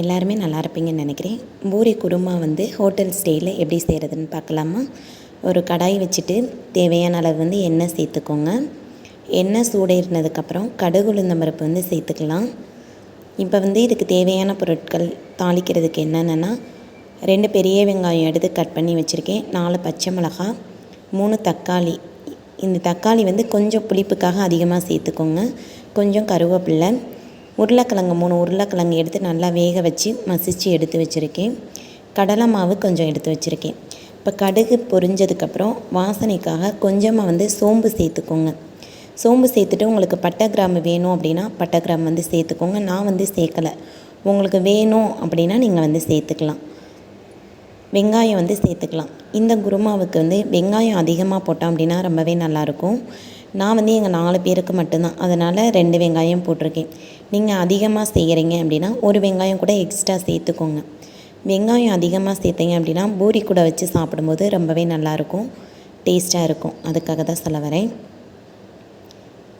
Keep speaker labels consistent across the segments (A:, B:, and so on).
A: எல்லாருமே நல்லா இருப்பீங்கன்னு நினைக்கிறேன். பூரி குருமா வந்து ஹோட்டல் ஸ்டைலில் எப்படி செய்கிறதுன்னு பார்க்கலாமா? ஒரு கடாய் வச்சுட்டு தேவையான அளவு வந்து எண்ணெய் சேர்த்துக்கோங்க. எண்ணெய் சூடேறினதுக்கப்புறம் கடுகு உளுந்தம்பருப்பு வந்து சேர்த்துக்கலாம். இப்போ வந்து இதுக்கு தேவையான பொருட்கள் தாளிக்கிறதுக்கு என்னென்னா ரெண்டு பெரிய வெங்காயம் எடுத்து கட் பண்ணி வச்சுருக்கேன். நாலு பச்சை மிளகா மூணு தக்காளி. இந்த தக்காளி வந்து கொஞ்சம் புளிப்புக்காக அதிகமாக சேர்த்துக்கோங்க. கொஞ்சம் கருவேப்பில்லை உருளைக்கிழங்கு மூணு உருளைக்கிழங்கு எடுத்து நல்லா வேக வச்சு மசித்து எடுத்து வச்சுருக்கேன். கடலை மாவு கொஞ்சம் எடுத்து வச்சுருக்கேன். இப்போ கடுகு பொரிஞ்சதுக்கப்புறம் வாசனைக்காக கொஞ்சமாக வந்து சோம்பு சேர்த்துக்கோங்க. சோம்பு சேர்த்துட்டு உங்களுக்கு பட்டை கிராம்பு வேணும் அப்படின்னா பட்டை கிராம்பு வந்து சேர்த்துக்கோங்க. நான் வந்து சேர்க்கலை. உங்களுக்கு வேணும் அப்படின்னா நீங்கள் வந்து சேர்த்துக்கலாம். வெங்காயம் வந்து சேர்த்துக்கலாம். இந்த குருமாவுக்கு வந்து வெங்காயம் அதிகமாக போட்டோம் அப்படின்னா ரொம்பவே நல்லாயிருக்கும் நான் வந்து எங்கள் நாலு பேருக்கு மட்டும்தான். அதனால் ரெண்டு வெங்காயம் போட்டிருக்கேன். நீங்கள் அதிகமாக செய்கிறீங்க அப்படின்னா ஒரு வெங்காயம் கூட எக்ஸ்ட்ரா சேர்த்துக்கோங்க. வெங்காயம் அதிகமாக சேர்த்தீங்க அப்படின்னா பூரி கூட வச்சு சாப்பிடும்போது ரொம்பவே நல்லாயிருக்கும் டேஸ்ட்டாக இருக்கும். அதுக்காக தான் சொல்ல வரேன்.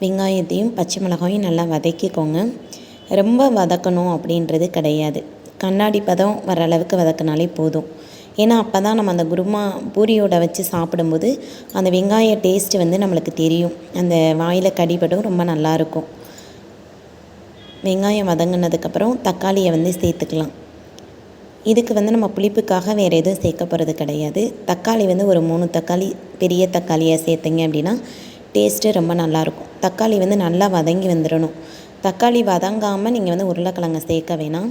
A: வெங்காயத்தையும் பச்சை மிளகாயும் நல்லா வதக்கிக்கோங்க. ரொம்ப வதக்கணும் அப்படின்றது கிடையாது. கண்ணாடி பதம் வர அளவுக்கு வதக்கினாலே போதும். ஏன்னா அப்போ தான் நம்ம அந்த குருமா பூரியோட வச்சு சாப்பிடும்போது அந்த வெங்காய டேஸ்ட்டு வந்து நம்மளுக்கு தெரியும். அந்த வாயில் கடிபடும் ரொம்ப நல்லாயிருக்கும் வெங்காயம் வதங்கினதுக்கப்புறம் தக்காளியை வந்து சேர்த்துக்கலாம். இதுக்கு வந்து நம்ம புளிப்புக்காக வேறு எதுவும் சேர்க்க போகிறது கிடையாது. தக்காளி வந்து ஒரு மூணு தக்காளி பெரிய தக்காளியை சேர்த்திங்க அப்படின்னா டேஸ்ட்டு ரொம்ப நல்லாயிருக்கும் தக்காளி வந்து நல்லா வதங்கி வந்துடணும் தக்காளி வதங்காமல் நீங்கள் வந்து உருளைக்கிழங்க சேர்க்க வேணாம்.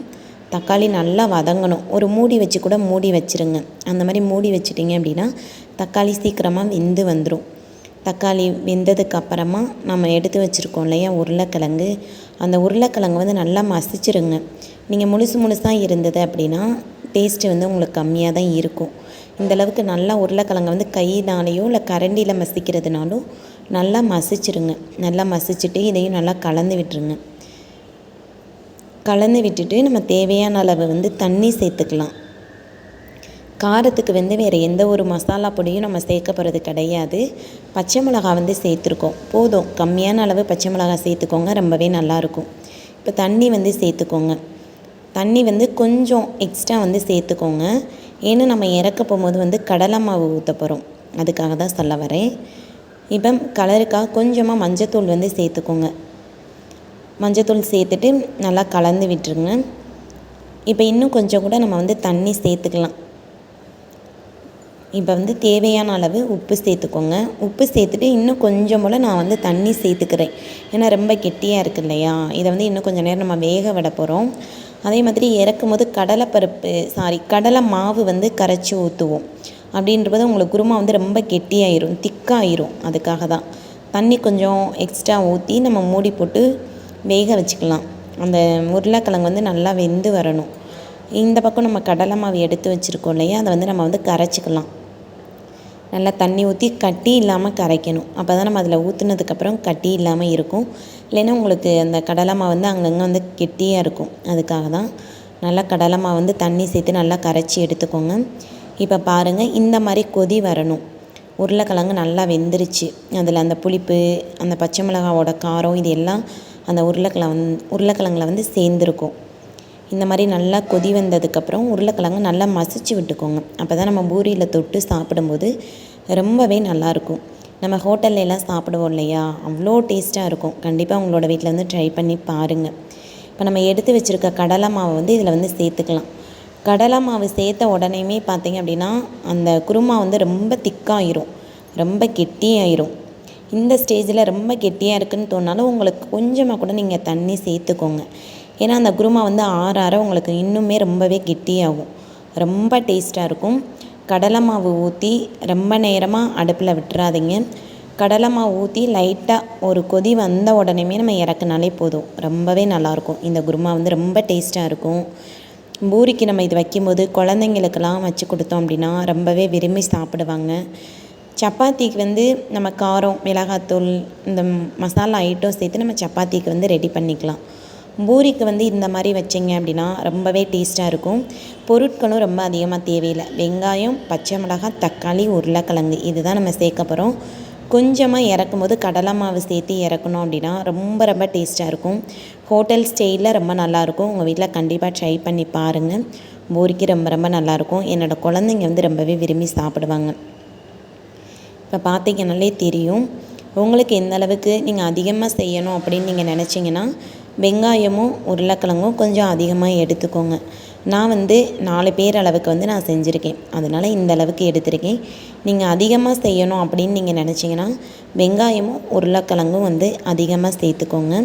A: தக்காளி நல்லா வதங்கணும். ஒரு மூடி வச்சு கூட மூடி வச்சுருங்க. அந்த மாதிரி மூடி வச்சிட்டிங்க அப்படின்னா தக்காளி சீக்கிரமாக வெந்து வந்துடும் தக்காளி வெந்ததுக்கு அப்புறமா நம்ம எடுத்து வச்சுருக்கோம் இல்லையா உருளைக்கிழங்கு. அந்த உருளைக்கிழங்கு வந்து நல்லா மசிச்சிருங்க. நீங்கள் முழுசு முழுசாக இருந்தது அப்படின்னா டேஸ்ட்டு வந்து உங்களுக்கு கம்மியாக தான் இருக்கும். இந்தளவுக்கு நல்லா உருளைக்கிழங்க வந்து கையினாலேயோ இல்லை கரண்டியில் மசிக்கிறதுனாலும் நல்லா மசிச்சிருங்க. நல்லா மசிச்சுட்டு இதையும் நல்லா கலந்து விட்டுருங்க. கலந்து விட்டுட்டு நம்ம தேவையான அளவு வந்து தண்ணி சேர்த்துக்கலாம். காரத்துக்கு வந்து வேறு எந்த ஒரு மசாலா பொடியும் நம்ம சேர்க்க போகிறது கிடையாது. பச்சை மிளகா வந்து சேர்த்துருக்கோம். போதும். கம்மியான அளவு பச்சை மிளகா சேர்த்துக்கோங்க. ரொம்பவே நல்லாயிருக்கும். இப்போ தண்ணி வந்து சேர்த்துக்கோங்க. தண்ணி வந்து கொஞ்சம் எக்ஸ்ட்ரா வந்து சேர்த்துக்கோங்க. ஏன்னா நம்ம இறக்க போகும்போது வந்து கடலை மாவு ஊற்ற போகிறோம் அதுக்காக தான் சொல்ல வரேன். இப்போ கலருக்காக கொஞ்சமாக மஞ்சத்தூள் வந்து சேர்த்துக்கோங்க. மஞ்சத்தூள் சேர்த்துட்டு நல்லா கலந்து விட்டுருங்க. இப்போ இன்னும் கொஞ்சம் கூட நம்ம வந்து தண்ணி சேர்த்துக்கலாம். இப்போ வந்து தேவையான அளவு உப்பு சேர்த்துக்கோங்க. உப்பு சேர்த்துட்டு இன்னும் கொஞ்சம் போல் நான் வந்து தண்ணி சேர்த்துக்கிறேன். ஏன்னா ரொம்ப கெட்டியாக இருக்கு இல்லையா? இதை வந்து இன்னும் கொஞ்சம் நேரம் நம்ம வேக விட போகிறோம் அதே மாதிரி இறக்கும் போது கடலைப்பருப்பு சாரி கடலை மாவு வந்து கரைச்சி ஊற்றுவோம் அப்படின்றபோது உங்களுக்கு குருமா வந்து ரொம்ப கெட்டியாயிரும் திக்காயிரும். அதுக்காக தான். தண்ணி கொஞ்சம் எக்ஸ்ட்ரா ஊற்றி நம்ம மூடி போட்டு வேக வச்சுக்கலாம். அந்த உருளைக்கிழங்கு வந்து நல்லா வெந்து வரணும். இந்த பக்கம் நம்ம கடலை மாவு எடுத்து வச்சுருக்கோம் இல்லையா? அதை வந்து நம்ம வந்து கரைச்சிக்கலாம். நல்லா தண்ணி ஊற்றி கட்டி இல்லாமல் கரைக்கணும். அப்போ தான் நம்ம அதில் ஊற்றுனதுக்கப்புறம் கட்டி இல்லாமல் இருக்கும். இல்லைன்னா உங்களுக்கு அந்த கடலை மாவு வந்து அங்கங்கே வந்து கெட்டியாக இருக்கும். அதுக்காக தான் நல்லா கடலை மாவு வந்து தண்ணி சேர்த்து நல்லா கரைச்சி எடுத்துக்கோங்க. இப்போ பாருங்கள் இந்த மாதிரி கொதி வரணும். உருளைக்கிழங்கு நல்லா வெந்துருச்சு. அதில் அந்த புளிப்பு அந்த பச்சை மிளகாவோட காரம் இது எல்லாம் அந்த உருளைக்கிழங்கு உருளைக்கிழங்குல வந்து சேர்ந்துருக்கும். இந்த மாதிரி நல்லா கொதி வந்ததுக்கப்புறம் உருளைக்கிழங்கு நல்லா மசிச்சு விட்டுக்கோங்க. அப்போ தான் நம்ம பூரியில் தொட்டு சாப்பிடும்போது ரொம்பவே நல்லாயிருக்கும். நம்ம ஹோட்டல்ல எல்லாம் சாப்பிடுவோம் இல்லையா? அவ்வளோ டேஸ்ட்டாக இருக்கும். கண்டிப்பாக உங்களோட வீட்டில் வந்து ட்ரை பண்ணி பாருங்கள் இப்போ நம்ம எடுத்து வச்சுருக்க கடலை மாவை வந்து இதில் வந்து சேர்த்துக்கலாம். கடலை மாவு சேர்த்த உடனேயுமே பார்த்தீங்க அப்படின்னா அந்த குருமா வந்து ரொம்ப திக்காயிரும். ரொம்ப கெட்டியாயிரும். இந்த ஸ்டேஜில் ரொம்ப கெட்டியாக இருக்குதுன்னு தோணாலும் உங்களுக்கு கொஞ்சமாக கூட நீங்கள் தண்ணி சேர்த்துக்கோங்க. ஏன்னா அந்த குருமா வந்து ஆற ஆற உங்களுக்கு இன்னுமே ரொம்பவே கெட்டியாகும். ரொம்ப டேஸ்ட்டாக இருக்கும். கடலை மாவு ஊற்றி ரொம்ப நேரமாக அடுப்பில் விட்டுறாதீங்க. கடலை மாவு ஊற்றி லைட்டாக ஒரு கொதி வந்த உடனேமே நம்ம இறக்குனாலே போதும். ரொம்பவே நல்லாயிருக்கும். இந்த குருமா வந்து ரொம்ப டேஸ்ட்டாக இருக்கும். பூரிக்கு நம்ம இது வைக்கும்போது குழந்தைங்களுக்கெல்லாம் வச்சு கொடுத்தோம் அப்படின்னா ரொம்பவே விரும்பி சாப்பிடுவாங்க. சப்பாத்திக்கு வந்து நம்ம காரம் மிளகாத்தூள் இந்த மசாலா ஐட்டம் சேர்த்து நம்ம சப்பாத்திக்கு வந்து ரெடி பண்ணிக்கலாம். பூரிக்கு வந்து இந்த மாதிரி வச்சிங்க அப்படின்னா ரொம்பவே டேஸ்ட்டாக இருக்கும். பொருட்களும் ரொம்ப அதிகமாக தேவையில்லை. வெங்காயம் பச்சை மிளகாய் தக்காளி உருளைக்கிழங்கு இதுதான் நம்ம சேர்க்க போகிறோம் கொஞ்சமாக இறக்கும் போது கடலை மாவு சேர்த்து இறக்கணும் அப்படின்னா ரொம்ப ரொம்ப டேஸ்ட்டாக இருக்கும். ஹோட்டல் ஸ்டைலில் ரொம்ப நல்லாயிருக்கும் உங்கள் வீட்டில் கண்டிப்பாக ட்ரை பண்ணி பாருங்கள் பூரிக்கு ரொம்ப ரொம்ப நல்லாயிருக்கும் என்னோடய குழந்தைங்க வந்து ரொம்பவே விரும்பி சாப்பிடுவாங்க. இப்போ பார்த்தீங்கனாலே தெரியும். உங்களுக்கு எந்த அளவுக்கு நீங்கள் அதிகமாக செய்யணும் அப்படின்னு நீங்கள் நினச்சிங்கன்னா வெங்காயமும் உருளைக்கிழங்கும் கொஞ்சம் அதிகமாக எடுத்துக்கோங்க. நான் வந்து நாலு பேர் அளவுக்கு வந்து நான் செஞ்சுருக்கேன். அதனால் இந்த அளவுக்கு எடுத்திருக்கேன். நீங்கள் அதிகமாக செய்யணும் அப்படின்னு நீங்கள் நினச்சிங்கன்னா வெங்காயமும் உருளைக்கிழங்கும் வந்து அதிகமாக சேர்த்துக்கோங்க.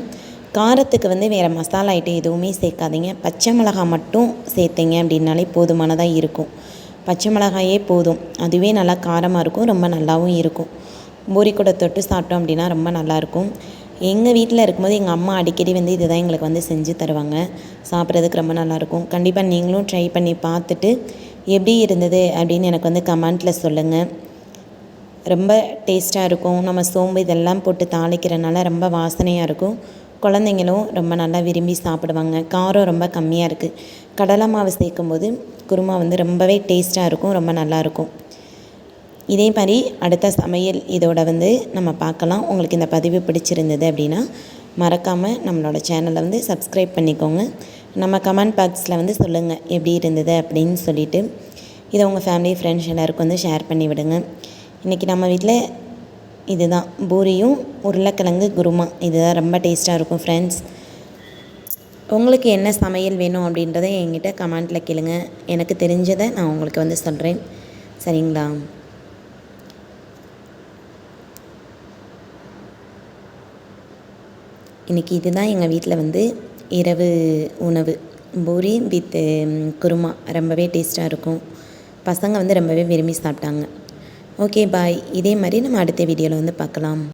A: காரத்துக்கு வந்து வேறு மசாலா ஐட்டம் எதுவுமே சேர்க்காதீங்க. பச்சை மிளகாய் மட்டும் சேர்த்திங்க அப்படின்னாலே போதுமானதாக இருக்கும். பச்சை மிளகாயே போதும். அதுவே நல்லா காரமாக இருக்கும் ரொம்ப நல்லாவும் இருக்கும். பூரி கூட தொட்டு சாப்பிட்டோம் அப்படின்னா ரொம்ப நல்லாயிருக்கும் எங்கள் வீட்டில் இருக்கும்போது எங்கள் அம்மா அடிக்கடி வந்து இதுதான் எங்களுக்கு வந்து செஞ்சு தருவாங்க. சாப்பிட்றதுக்கு ரொம்ப நல்லாயிருக்கும் கண்டிப்பாக நீங்களும் ட்ரை பண்ணி பார்த்துட்டு எப்படி இருந்தது அப்படின்னு எனக்கு வந்து கமெண்ட்டில் சொல்லுங்கள் ரொம்ப டேஸ்ட்டாக இருக்கும். நம்ம சோம்பு இதெல்லாம் போட்டு தாளிக்கிறனால ரொம்ப வாசனையாக இருக்கும். குழந்தைங்களும் ரொம்ப நல்லா விரும்பி சாப்பிடுவாங்க. காரம் ரொம்ப கம்மியாக இருக்குது கடலை மாவு சேர்க்கும்போது குருமா வந்து ரொம்பவே டேஸ்ட்டாக இருக்கும் ரொம்ப நல்லாயிருக்கும் இதே மாதிரி அடுத்த சமையல் இதோட வந்து நம்ம பார்க்கலாம். உங்களுக்கு இந்த பதிவு பிடிச்சிருந்தது அப்படின்னா மறக்காமல் நம்மளோட சேனலை வந்து சப்ஸ்கிரைப் பண்ணிக்கோங்க. நம்ம கமெண்ட் பாக்ஸில் வந்து சொல்லுங்கள் எப்படி இருந்தது அப்படின்னு சொல்லிவிட்டு இதை உங்கள் ஃபேமிலி ஃப்ரெண்ட்ஸ் எல்லாருக்கும் வந்து ஷேர் பண்ணி விடுங்க இன்றைக்கி நம்ம வீட்டில் இதுதான். பூரியும் உருளைக்கிழங்கு குருமா. இதுதான் ரொம்ப டேஸ்ட்டாக இருக்கும் ஃப்ரெண்ட்ஸ் உங்களுக்கு என்ன சமையல் வேணும் அப்படின்றத என்கிட்ட கமெண்ட்டில் கேளுங்க. எனக்கு தெரிஞ்சதை நான் உங்களுக்கு வந்து சொல்கிறேன் சரிங்களா? இன்றைக்கி இதுதான் எங்கள் வீட்டில் வந்து இரவு உணவு. பூரி வித் குருமா. ரொம்பவே டேஸ்ட்டாக இருக்கும். பசங்க வந்து ரொம்பவே விரும்பி சாப்பிட்டாங்க. ஓகே பாய் இதே மாதிரி நம்ம அடுத்த வீடியோவில் வந்து பார்க்கலாம்.